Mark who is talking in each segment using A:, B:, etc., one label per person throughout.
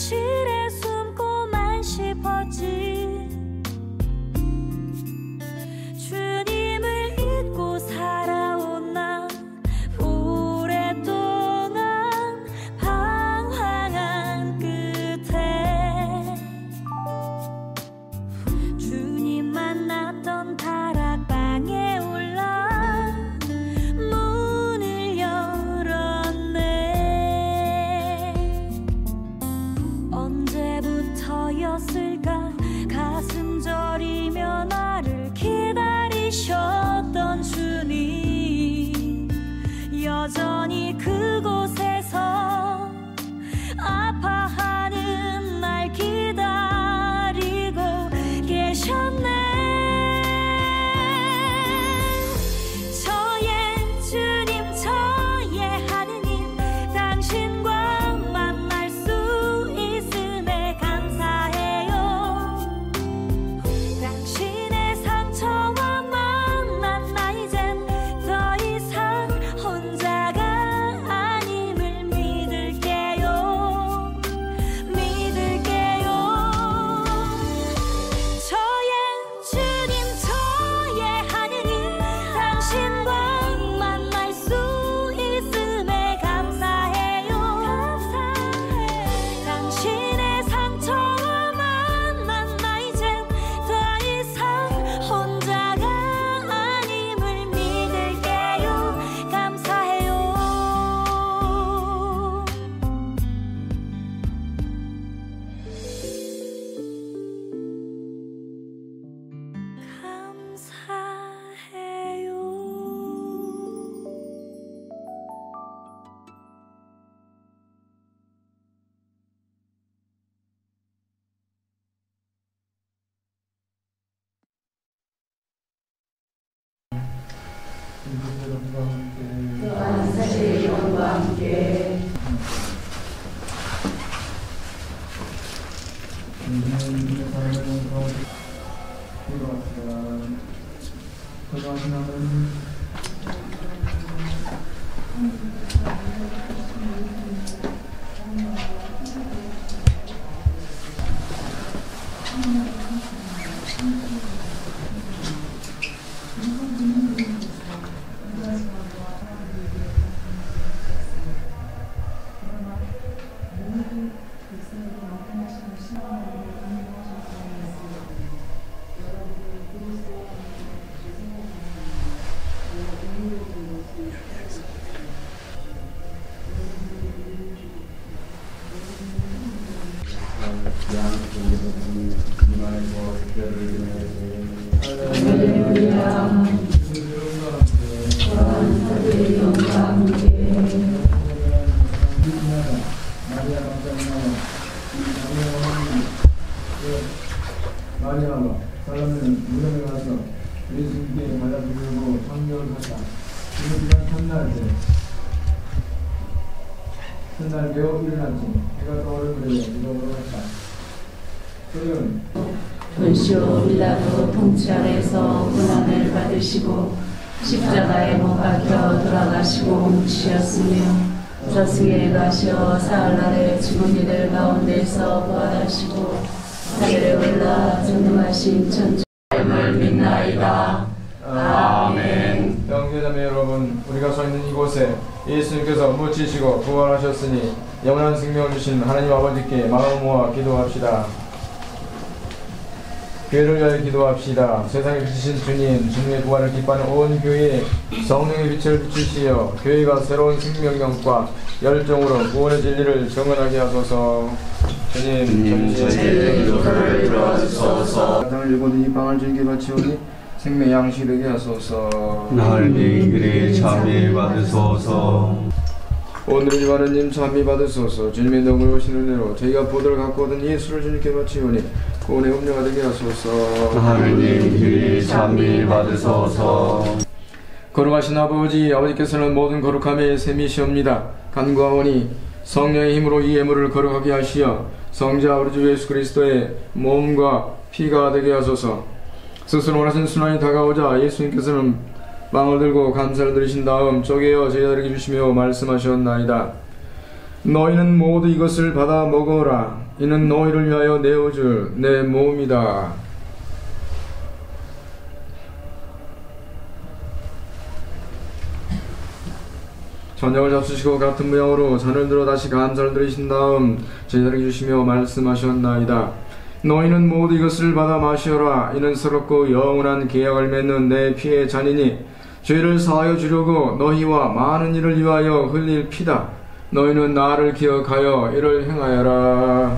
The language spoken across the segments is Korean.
A: 현실
B: Yeah. 마리아가 사람들은 무덤에 가서 예수님께 받아들이고 성경을 하다. 그 시간 첫날 때 첫날 매우 일어났지. 해가 떠오르는 그에 무덤으로 갔다. 그는
C: 본시오 빌라도 통치 아래서 고난을 받으시고 십자가에 못 박혀 돌아가시고 묻히셨으며 저승에 가셔 사흘 날에 죽은 이들 가운데서 부활하시고 하늘에 올라 전능하신 천주님을 믿나이다. 아멘.
B: 영계자매 여러분, 우리가 서 있는 이곳에 예수님께서 묻히시고 부활하셨으니 영원한 생명을 주신 하나님 아버지께 마음 모아 기도합시다. 교회를 위하여 기도합시다. 세상에 비치신 주님, 주님의 부활을 기뻐하는 온 교회에 성령의 빛을 비추시어 교회가 새로운 생명력과 열정으로 구원의 진리를 정언하게 하소서. 주님,
D: 주님, 저희의 기도를 들어주소서.
B: 땅을 일고는 이 빵을 즐겨 바치오니 생명 양식 되게 하소서.
D: 하나님 그리 참여 받으소서.
B: 오늘 이하나님 참미 받으소서 주님의 능을 오신 은혜로 저희가 보도를 갖고 얻은 예수를 주님께 바치오니 구원의 음료가 되게 하소서.
D: 하나님 그리 참여 받으소서.
B: 거룩하신 아버지 아버지께서는 모든 거룩함의 셈이시옵니다. 간구하오니 성령의 힘으로 이 예물을 거룩하게 하시어 성자 우리 주 예수 그리스도의 몸과 피가 되게 하소서. 스스로 원하신 순환이 다가오자 예수님께서는 빵을 들고 감사를 드리신 다음 쪼개어 제자들에게 주시며 말씀하셨나이다. 너희는 모두 이것을 받아 먹어라 이는 너희를 위하여 내어줄 내 몸이다 저녁을 잡수시고 같은 모양으로 잔을 들어 다시 감사를 드리신 다음 제자에게 주시며 말씀하셨나이다. 너희는 모두 이것을 받아 마시어라. 이는 새롭고 영원한 계약을 맺는 내 피의 잔이니 죄를 사하여 주려고 너희와 많은 이를 위하여 흘릴 피다. 너희는 나를 기억하여 이를 행하여라.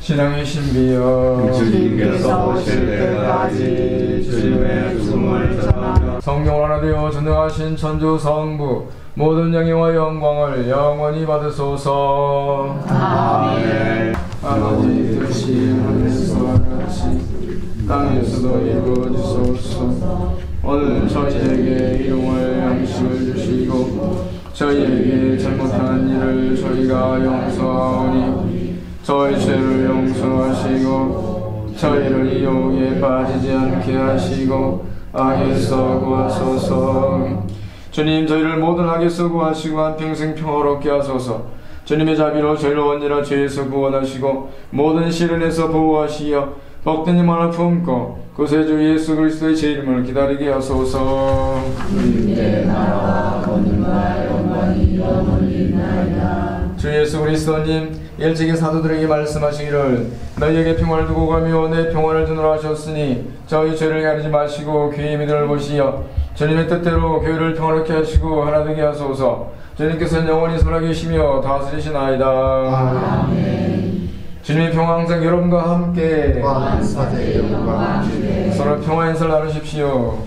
B: 신앙의 신비여
D: 주님께서 오실 때까지 주님의 죽음을 전하며
B: 성령 하나 되어 전능하신 천주 성부 모든 영예와 영광을 영원히 받으소서
D: 아멘.
B: 아버지 뜻이 하늘에서 같이 땅에서도 이루어지소서 오늘 저희에게 일용할 양식을 주시고 저희에게 잘못한 일을 저희가 용서하오니 저희 죄를 용서하시고 저희를 유혹에 빠지지 않게 하시고 악에서 구하소서. 주님 저희를 모든 악에서 구하시고 한평생 평화롭게 하소서. 주님의 자비로 저희를 언제나 죄에서 구원하시고 모든 시련에서 보호하시어 복된 힘을 품고 구세주 예수 그리스도의 제 이름을 기다리게 하소서.
C: 주님의 나라와 권능과 영광이 영원히 있나이다.
B: 주 예수 그리스도님 일찍이 사도들에게 말씀하시기를 너희에게 평화를 두고 가며 내 평화를 주노라 하셨으니 저희 죄를 가리지 마시고 교회의 믿음을 보시어 주님의 뜻대로 교회를 평화롭게 하시고 하나 되게 하소서. 주님께서는 영원히 살아계시며 다스리시나이다 주님의 평화 항상 여러분과 함께. 서로 평화 인사를 나누십시오.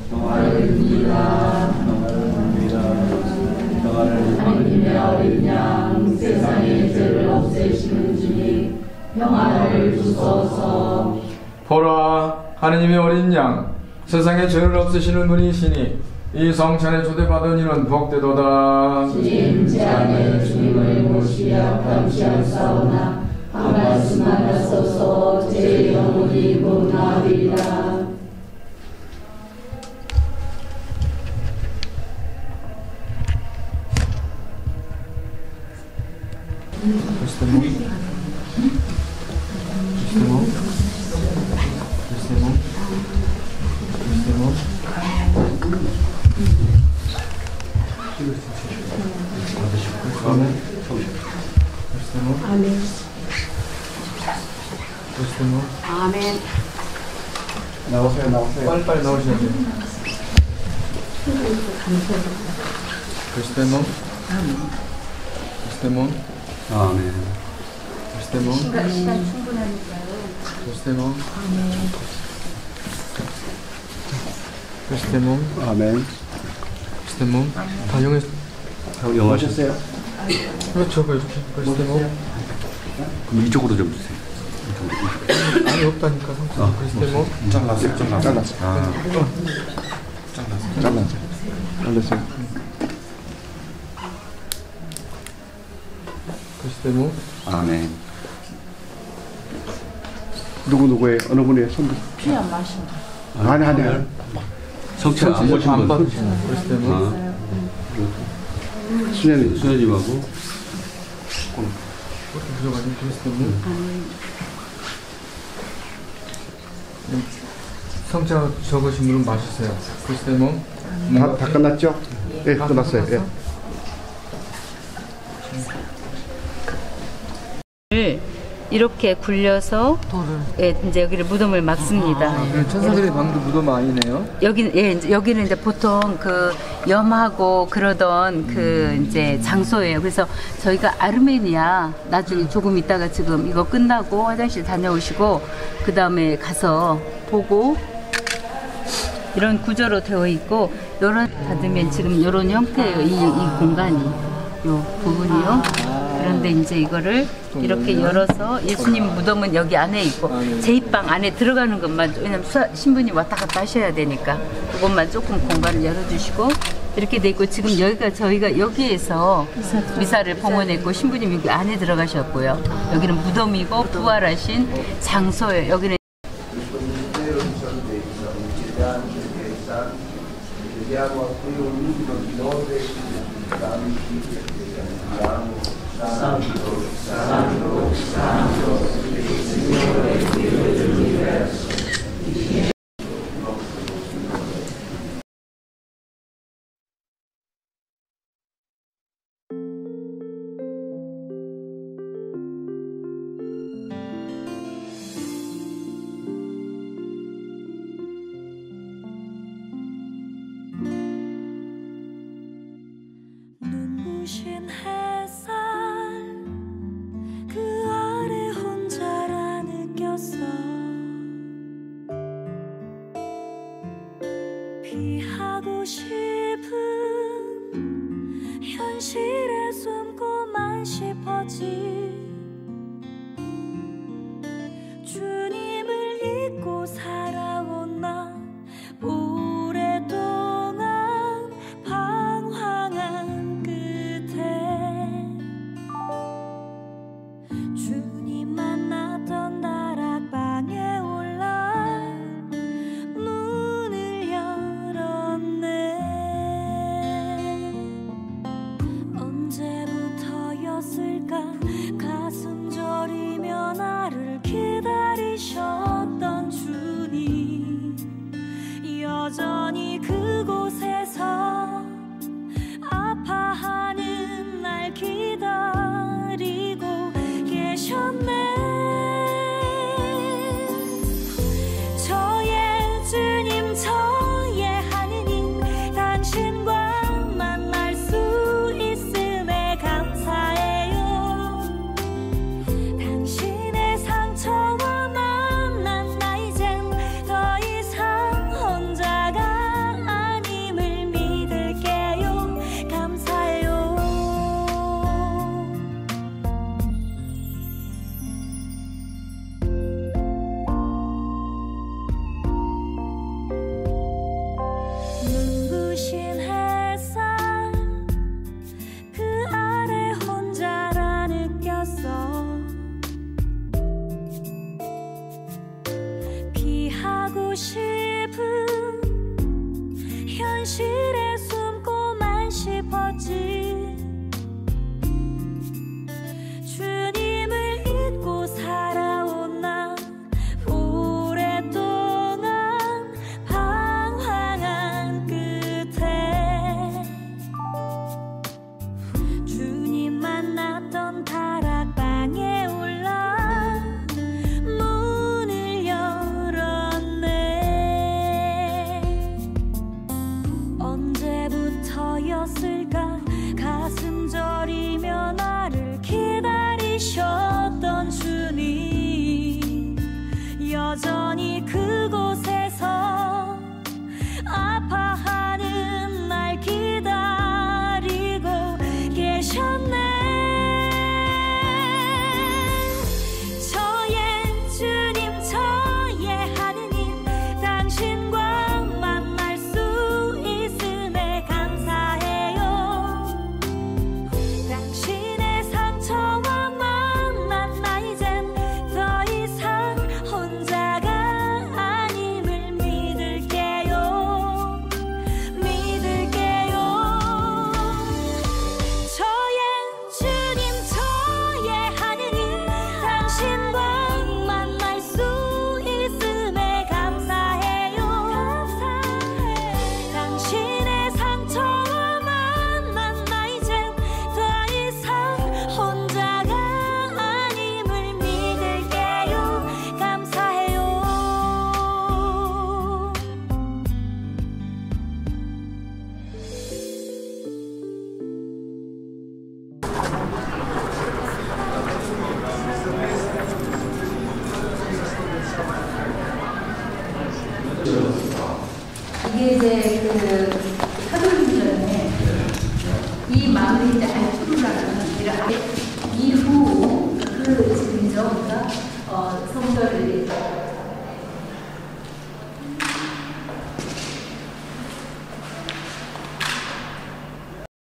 C: 하나님의 어린 양 세상의 죄를 없애시는 주님 평화를 주소서.
B: 보라 하느님의 어린 양 세상의 죄를 없애시는 분이시니 이 성찬에 초대받은 이는 복되도다.
C: 주님 제 안에 주님을 모시려 감시하사오나 한 말씀 하소서 제 영혼이 고나리라
B: Cristiano. Cristiano. Cristiano. Cristiano. 아멘. Cristiano.
E: 아멘. 아멘.
F: 나오세요 나오세요
B: 빨리빨리 나오셔야 돼요. Cristiano. Cristiano.
D: 아멘.
B: 크리스테몬
E: 시간, 시간 충분하니까요.
B: 크리스테몬 크리스테몬
F: 아멘.
B: 크리스테몬 다 영어
D: 영어
F: 오셨어요?
B: 그렇죠 이렇게 크리스테몬
D: 그럼 이쪽으로 좀 주세요.
B: 아니 없다니까 성찬 크리스테몬
D: 잘랐어요.
F: 잘랐어요.
D: 아,
F: 잘랐어요. 잘랐어요.
B: 크리스테몬
D: 아멘.
F: 누구 누구의 어느 분의 손?
E: 피안 마시고.
F: 아니 아니 아니.
D: 성취 안 보신
B: 안
D: 분.
B: 크리스테몬
D: 아,
F: 수녀님.
D: 수현님하고
B: 그렇게 부족하신 크리스테몬 성자 적으신 분은 마시세요 크리스테몬
F: 다, 다 끝났죠? 예,
B: 다
F: 끝났어요. 예.
E: 이렇게 굴려서 예, 이제 여기를 무덤을 막습니다.
B: 네, 천사들의 방도 무덤 아니네요
E: 여기 예, 이제 여기는 이제 보통 그 염하고 그러던 그 이제 장소예요. 그래서 저희가 아르메니아 나중에 조금 있다가 지금 이거 끝나고 화장실 다녀오시고 그 다음에 가서 보고 이런 구조로 되어 있고 이런 닫으면 지금 이런 형태예요. 이, 이 공간이 요 부분이요. 그런데 이제 이거를 이렇게 열어서 예수님 무덤은 여기 안에 있고 제2방 안에 들어가는 것만 왜냐면 신부님 왔다 갔다 하셔야 되니까 그것만 조금 공간을 열어주시고 이렇게 돼 있고 지금 여기가 저희가 여기에서 미사를 봉헌했고 신부님 여기 안에 들어가셨고요. 여기는 무덤이고 부활하신 장소예요. 여기는
A: chiediamo a quel mito di lode santi che cantiamo santo santo santo il Signore Dio dell'universo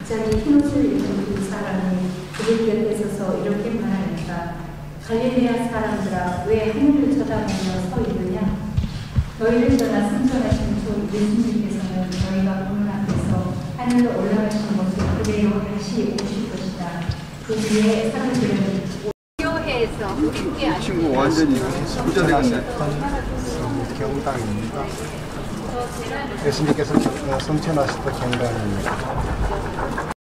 A: 자기 흰옷을 입은 두 사람이 그들 곁에 서서 이렇게 말하니까 갈릴레아 사람들아 왜 하늘을 쳐다보며 서 있느냐 너희를 떠나 승천하신 주 예수님께서는 너희가 보는 앞에서 하늘로 올라가신 모습 그대로 다시 오실 것이다 그 뒤에 사람들은 교회에서 함께
B: 완전히 부자 되겠네.
F: 경당입니다. 예수님께서 성천하셨던 경당입니다.